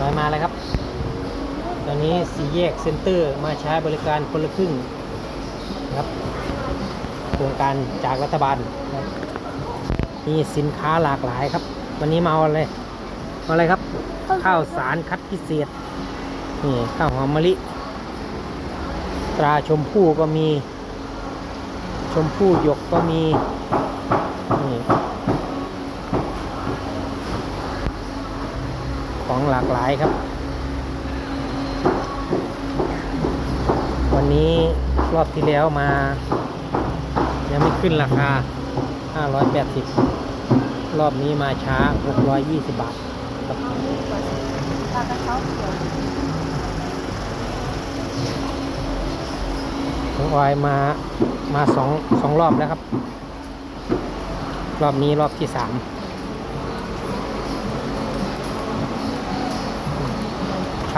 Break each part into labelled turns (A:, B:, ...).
A: ลอยมาเลยครับ ตอนนี้สี่แยกเซ็นเตอร์มาใช้บริการคนละครึ่งนะครับโครงการจากรัฐบาลนะครับมีสินค้าหลากหลายครับ วันนี้มาเอาอะไรมาอะไรครับ ข้าวสารคัดพิเศษนี่ข้าวหอมมะลิ ตราชมพู่ก็มี ชมพู่หยกก็มีนี่ ของหลากหลายครับ วันนี้รอบที่แล้วมา ยังไม่ขึ้นราคา 580 รอบนี้มาช้า 620 บาทครับ
B: ปลากระเช้าเขียว
A: น้องออยมามาสองสองรอบแล้วครับ รอบนี้รอบที่สาม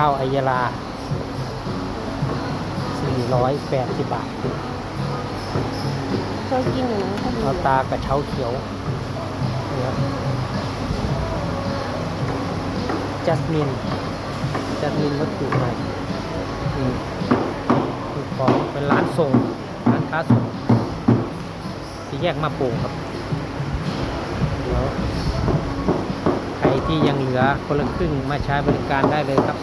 A: ข้าวไอยาลา 480 บาท
B: เคยกินอยู่นะก็ดี
A: เอาตากระเช้าเขียวนี่ครับจัสมิน จัสมินวัตถุใหม่อืมคือของเป็นร้านส่ง ร้านค้าส่งที่แยกมาโป่งครับเดี๋ยวใครที่ยังเหลือคนละครึ่งมาใช้บริการได้เลยครับ